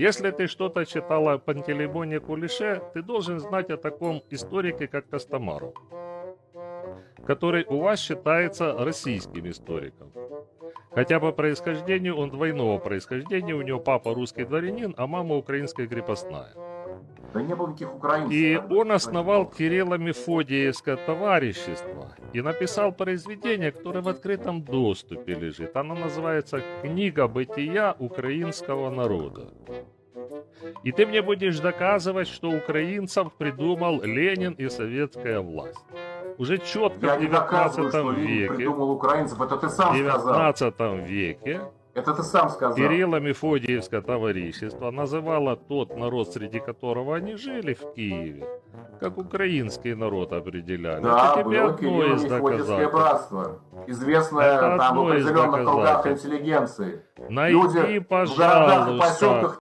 Если ты что-то читал о Пантелеймоне Кулише, ты должен знать о таком историке, как Костомаров, который у вас считается российским историком. Хотя по происхождению он двойного происхождения, у него папа русский дворянин, а мама украинская крепостная. Да не было никаких украинцев. И он основал Кирилло-Мефодиевское товарищество и написал произведение, которое в открытом доступе лежит. Оно называется «Книга бытия украинского народа». И ты мне будешь доказывать, что украинцев придумал Ленин и советская власть. Уже четко Я в не доказываю, 19 что Ленин веке, придумал украинцев. Это ты в сам сказал. 19 веке Это ты сам сказал. Кирилло-Мефодиевское товарищество называло тот народ, среди которого они жили в Киеве, как украинский народ определяли. Да, Это тебе было одно из доказательств. братство. Известное Это там в определенных кругах интеллигенции. Найди, Люди в городах и пожалуйста, поселках